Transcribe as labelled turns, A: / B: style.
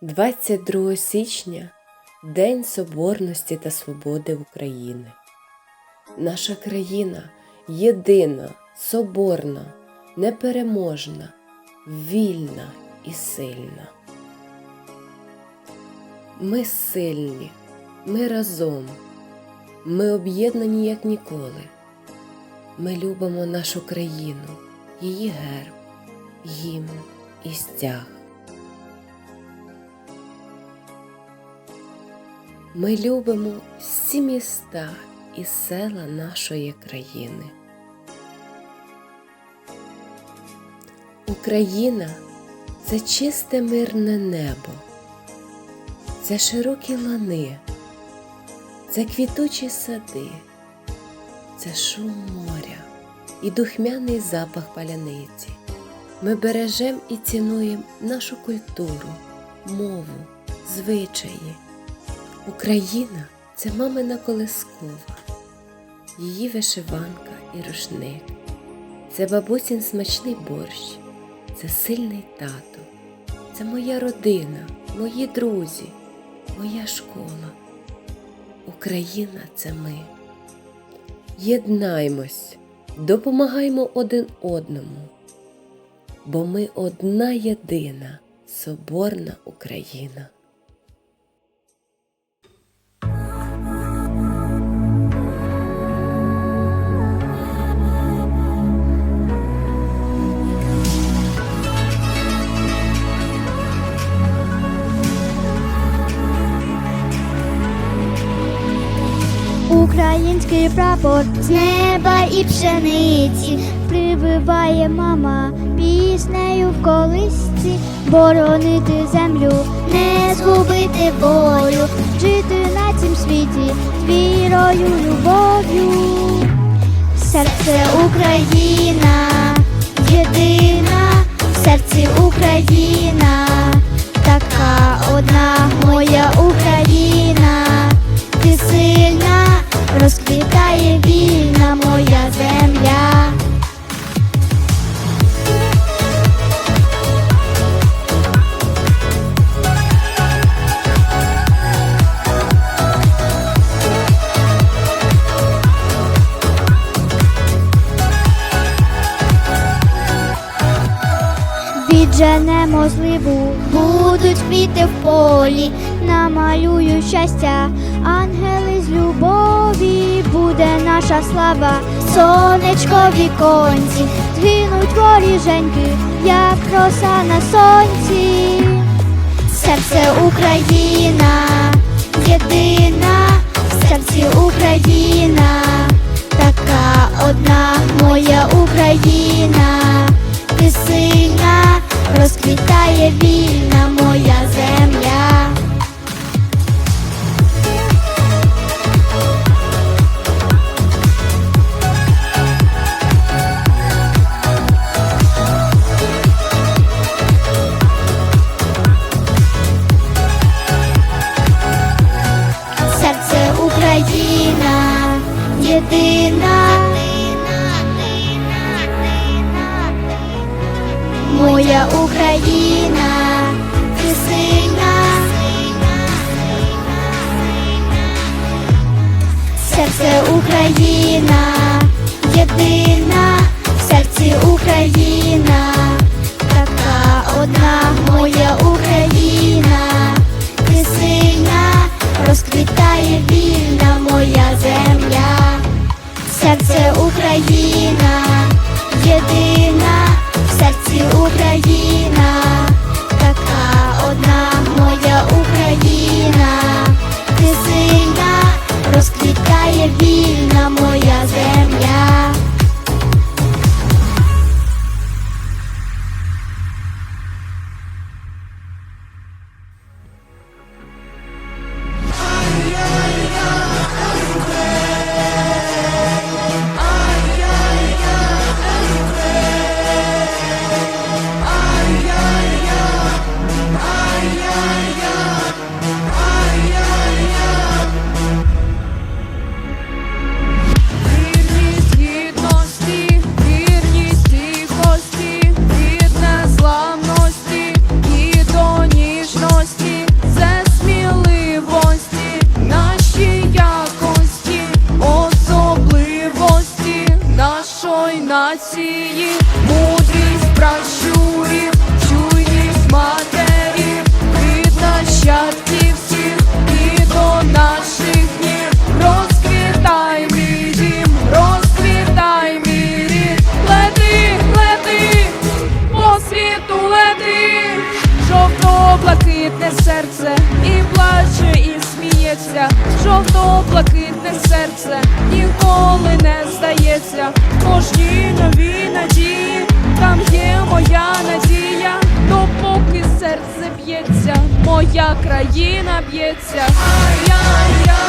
A: 22 січня День Соборності та Свободи України. Наша країна єдина, соборна, непереможна, вільна і сильна. Ми сильні, ми разом, ми об'єднані як ніколи. Ми любимо нашу країну, її герб, гімн і стяг. Ми любимо всі міста і села нашої країни. Україна це чисте мирне небо, це широкі лани, це квітучі сади, це шум моря і духмяний запах паляниці. Ми бережем і цінуємо нашу культуру, мову, звичаї. Україна це мамина колискова, її вишиванка і рушник, це бабусін смачний борщ, це сильний тато, це моя родина, мої друзі, моя школа. Україна це ми. Єднаймось, допомагаймо один одному, бо ми одна єдина соборна Україна.
B: Український прапор з неба і пшениці. Прибиває мама піснею в колисці, боронити землю, не згубити волю, жити на цім світі з вірою, любов'ю. Серце Україна, єдина, в серці Україна, така одна моя Україна, Відженемо зливу, будуть квіти в полі, намалюю щастя, ангели з любові, буде наша слава, сонечко віконці, згинуть воріженьки, як роса на сонці. Серце Україна, єдина, в серці Україна, єдина, моя Україна, ти сильна, серце Україна, єдина, в серці Україна, серце,
C: і плаче, і сміється, жовто-блакитне серце ніколи не здається. Кожній нові надії, там є моя надія, допоки серце б'ється, моя країна б'ється. Ай-яй-яй,